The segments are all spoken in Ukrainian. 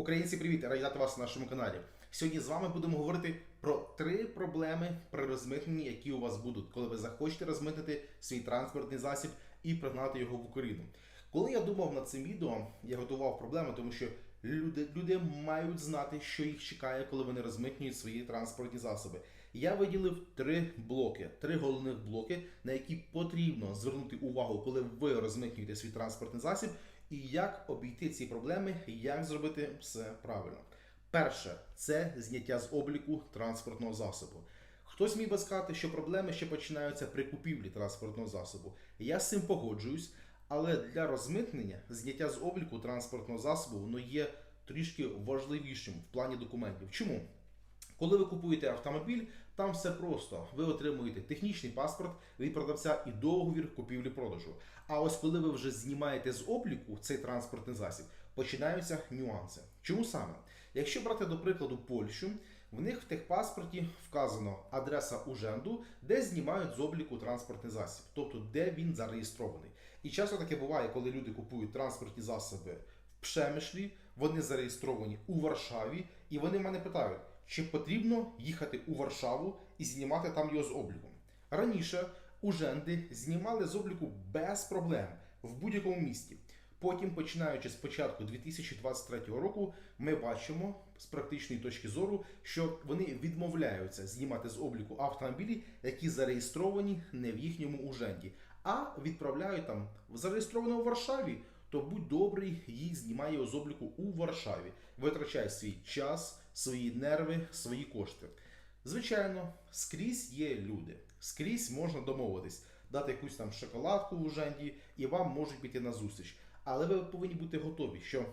Українці, привіт! Раді вітати вас на нашому каналі. Сьогодні з вами будемо говорити про три проблеми при розмитненні, які у вас будуть, коли ви захочете розмитнити свій транспортний засіб і пригнати його в Україну. Коли я думав над цим відео, я готував проблеми, тому що люди, люди мають знати, що їх чекає, коли вони розмитнюють свої транспортні засоби. Я виділив три блоки, три головних блоки, на які потрібно звернути увагу, коли ви розмитнюєте свій транспортний засіб, і як обійти ці проблеми, як зробити все правильно. Перше це зняття з обліку транспортного засобу. Хтось міг би сказати, що проблеми ще починаються при купівлі транспортного засобу. Я з цим погоджуюсь, але для розмитнення зняття з обліку транспортного засобу воно є трішки важливішим в плані документів. Чому? Коли ви купуєте автомобіль, там все просто. Ви отримуєте технічний паспорт від продавця і договір купівлі-продажу. А ось коли ви вже знімаєте з обліку цей транспортний засіб, починаються нюанси. Чому саме? Якщо брати до прикладу Польщу, в них в техпаспорті вказано адреса уженду, де знімають з обліку транспортний засіб, тобто де він зареєстрований. І часто таке буває, коли люди купують транспортні засоби в Пшемишлі, вони зареєстровані у Варшаві, і вони мене питають, чи потрібно їхати у Варшаву і знімати там його з обліку. Раніше уженди знімали з обліку без проблем в будь-якому місті. Потім, починаючи з початку 2023 року, ми бачимо з практичної точки зору, що вони відмовляються знімати з обліку автомобілі, які зареєстровані не в їхньому уженді, а відправляють там зареєстровано у Варшаві. То будь добрий, її знімає його з обліку у Варшаві, витрачає свій час, свої нерви, свої кошти. Звичайно, скрізь є люди, скрізь можна домовитись, дати якусь там шоколадку в уженді, і вам можуть піти на зустріч. Але ви повинні бути готові, що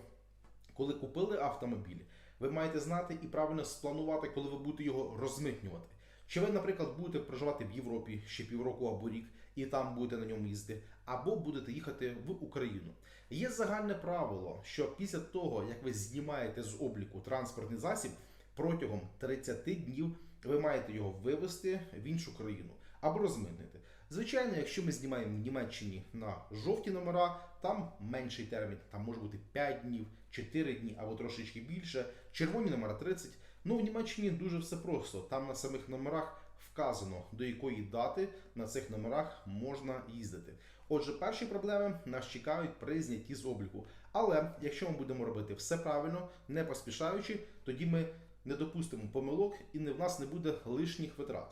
коли купили автомобіль, ви маєте знати і правильно спланувати, коли ви будете його розмитнювати. Чи ви, наприклад, будете проживати в Європі ще півроку або рік, і там будете на ньому їздити, або будете їхати в Україну. Є загальне правило, що після того, як ви знімаєте з обліку транспортний засіб, протягом 30 днів ви маєте його вивезти в іншу країну або розмитнити. Звичайно, якщо ми знімаємо в Німеччині на жовті номера, там менший термін, там може бути 5 днів, 4 дні або трошечки більше. Червоні номера 30. Ну в Німеччині дуже все просто. Там на самих номерах вказано, до якої дати на цих номерах можна їздити. Отже, перші проблеми нас чекають при знятті з обліку. Але якщо ми будемо робити все правильно, не поспішаючи, тоді ми не допустимо помилок і в нас не буде лишніх витрат.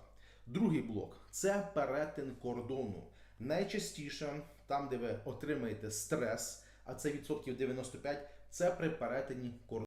Другий блок це перетин кордону. Найчастіше там, де ви отримаєте стрес, а це відсотків 95, це при перетині кордону.